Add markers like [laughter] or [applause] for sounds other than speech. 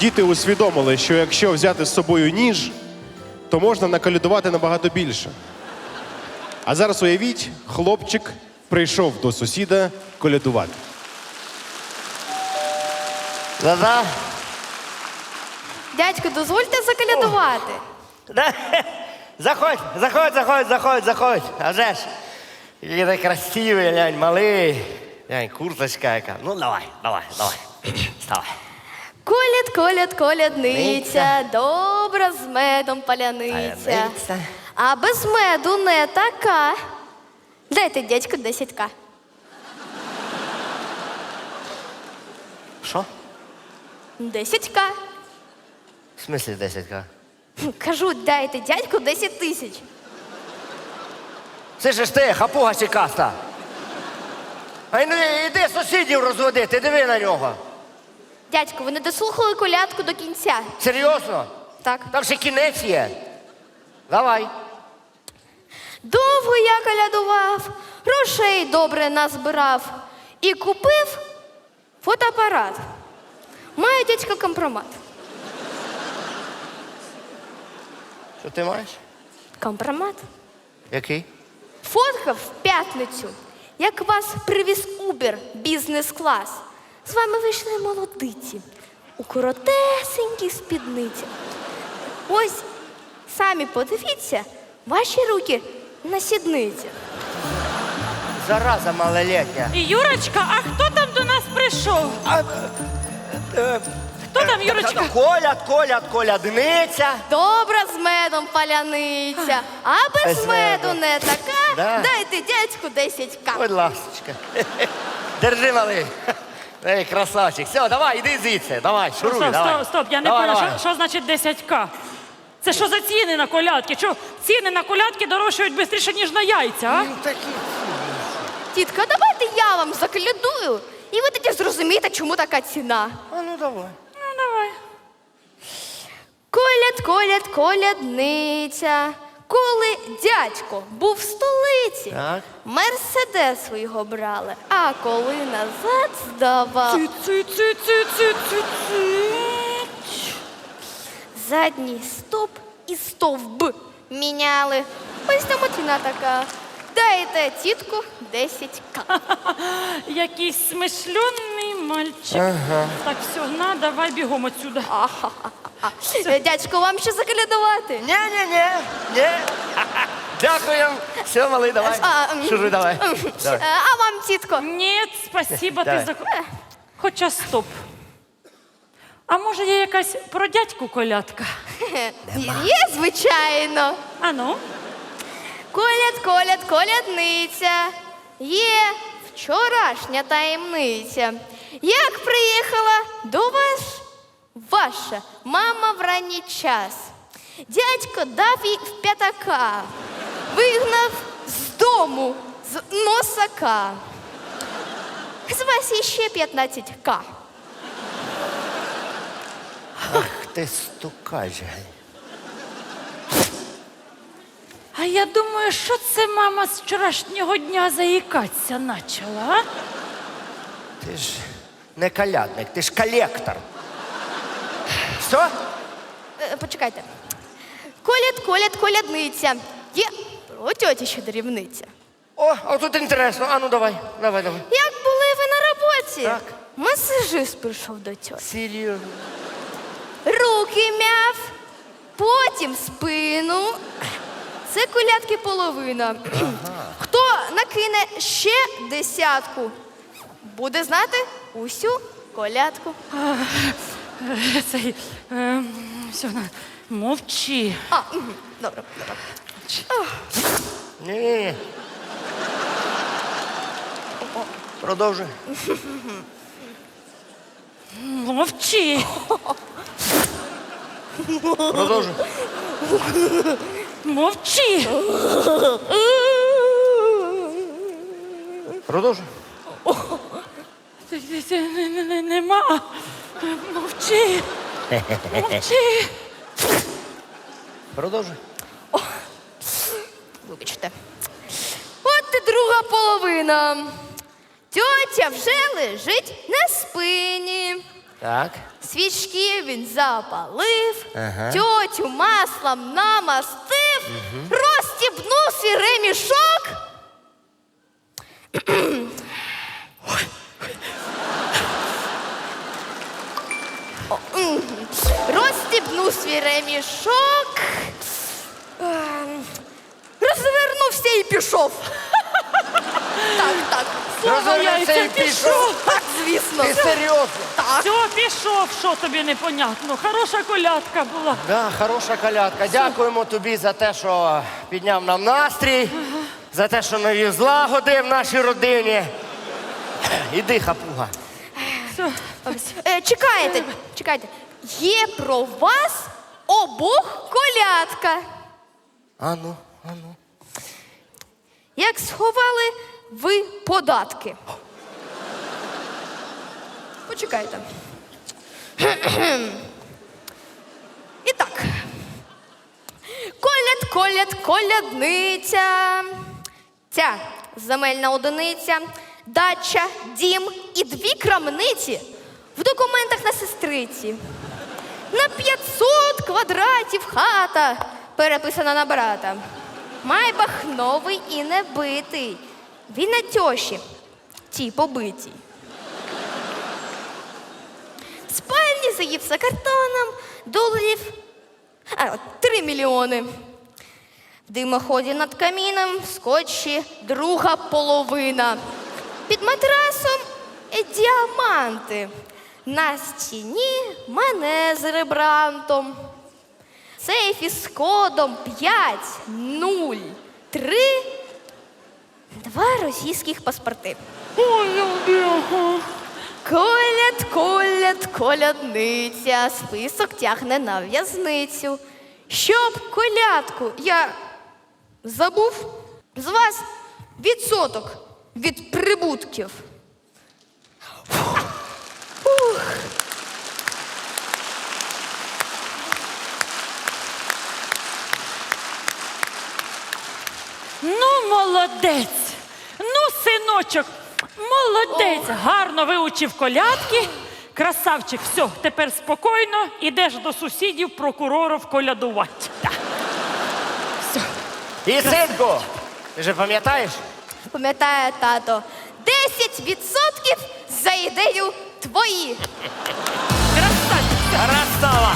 діти усвідомили, що якщо взяти з собою ніж, то можна наколядувати набагато більше. А зараз уявіть, хлопчик прийшов до сусіда колядувати. Да-да. Дядько, дозвольте заколядувати. Да. [laughs] Заходь, заходь, заходь, заходь, заходь. А вже ж. Який ти красивий, глянь, малий. Глянь, курточка яка. Ну, давай, давай, давай. [clears throat] Вставай. Коляд, коляд, колядниця, Ниця. добра з медом паляниця. Паляниця. А без меду не така. Дайте дядьку 10к. Що? 10к. В смислі 10к? Кажу, дайте дядьку 10 тисяч. Це ж ти, хапуга сікаста. Ай ну іди сусідів розводити, диви на нього. Дядько, ви не дослухали колядку до кінця. Серйозно? Так. Там ще кінець є. Давай. Довго я колядував, грошей добре назбирав і купив фотоапарат. Має дядько компромат. Що ти маєш? Компромат? Який? Фоткав в п'ятницю, як вас привіз Убер бізнес-клас. З вами вийшли молодиці у коротесенькій спідниці. Ось самі подивіться, ваші руки на сідниці. Зараза малолетня. Юрочка, а хто там до нас прийшов? А, Хто там, Юрочка? Коляд, коляд, колядниця. Добра з медом паляниця, а без Без меду меду. не така. Да. Дайте дядьку 10к. Будь ласочка. Держи, малий. Ей, красавчик. Все, давай, іди звідси. Давай, шуруй, Стоп, давай. стоп, стоп, я не давай, поняла, давай. що, що значить 10к? Це що за ціни на колядки? Що ціни на колядки дорожчають швидше, ніж на яйця, а? Ну, такі. Тітка, давайте я вам заколядую, і ви тоді зрозумієте, чому така ціна. А ну давай. Ну, давай. Коляд, коляд, колядниця. Коли дядько був в столиці, Так. мерседес його брали, а коли назад здавав, задній стоп і стовб міняли. Ось там така. Дайте тітку 10к. [laughs] Якийсь смишльоний мальчик. Так, все, на, давай бігом отсюда. Е, Дядько, вам ще заколядувати? Ні, ні, ні, ні. Дякуємо. Все, малий, давай. А, м, Шуруй, давай. давай. Е, А вам, тітко? Ні, спасіба, ти Давай. за... Хоча стоп. А може є якась про дядьку колядка? Є, звичайно. А ну? Коляд, коляд, колядниця. Є вчорашня таємниця. Як приїхала до вас ваша мама в ранній час. Дядько дав їй в п'ятака, вигнав з дому з носака. З вас іще 15к. Ах ти стукач. А я думаю, що це мама з вчорашнього дня заїкатися почала, а? Ти ж не колядник, ти ж колектор. Що? Е, Почекайте. Коляд, коляд, колядниця. Є про тьотіщу дрібниця. О, а тут інтересно. А ну давай, давай, давай. Як були ви на роботі? Так. Масажист прийшов до тьоті. Серйозно. Руки мяв, потім спину. Це колядки половина. Хто накине ще десятку, буде знати усю колядку. Цей, е, все, на, мовчи. А, мгм, добре, добре. Ні. Продовжуй. Мовчи. Продовжуй. Мовчи. Продовжуй. Нема. Мовчи. Мовчи. Продовжуй. Вибачте. От і друга половина. Тьотя вже лежить на спині. Так. Свічки він запалив, Ага. тьотю маслом намастив, розстібнув свій ремішок. Розстібнув свій ремішок. ем, Розвернувся і пішов. Так, так. Слава Розвернувся і пішов. Звісно. Ти серйозно? Так. Все, пішов, що тобі непонятно. Хороша колядка була. Да, хороша колядка. Дякуємо тобі за те, що підняв нам настрій, за те, що навів злагоди в нашій родині. Іди, хапуга. Все. Е, чекайте, чекайте. Є про вас обох колядка. Ану, ану. Як сховали ви податки? Почекайте. І так. Коляд, коляд, колядниця. Ця земельна одиниця, дача, дім і дві крамниці в документах на сестриці. На 500 квадратів хата переписана на брата. Майбах новий і не битий. Він на тьоші, ті побитій. В заївся картоном, доларів а, 3 мільйони. В димоході над каміном скотчі друга половина. Під матрасом діаманти. На стіні мене з ребрантом. Сейф із кодом 5, 0, 3, два російських паспорти. Ой, я бігу. Коляд, коляд, колядниця, список тягне на в'язницю. Щоб колядку я забув, з вас відсоток від прибутків. Ух. Ну, молодець. Ну, синочок, молодець. Гарно вивчив колядки. Красавчик, все, тепер спокійно ідеш до сусідів прокурорів колядувати. Так. Все. І синку, ти же пам'ятаєш? Пам'ятає тато, 10% за ідею твої. Красавчик. Красава!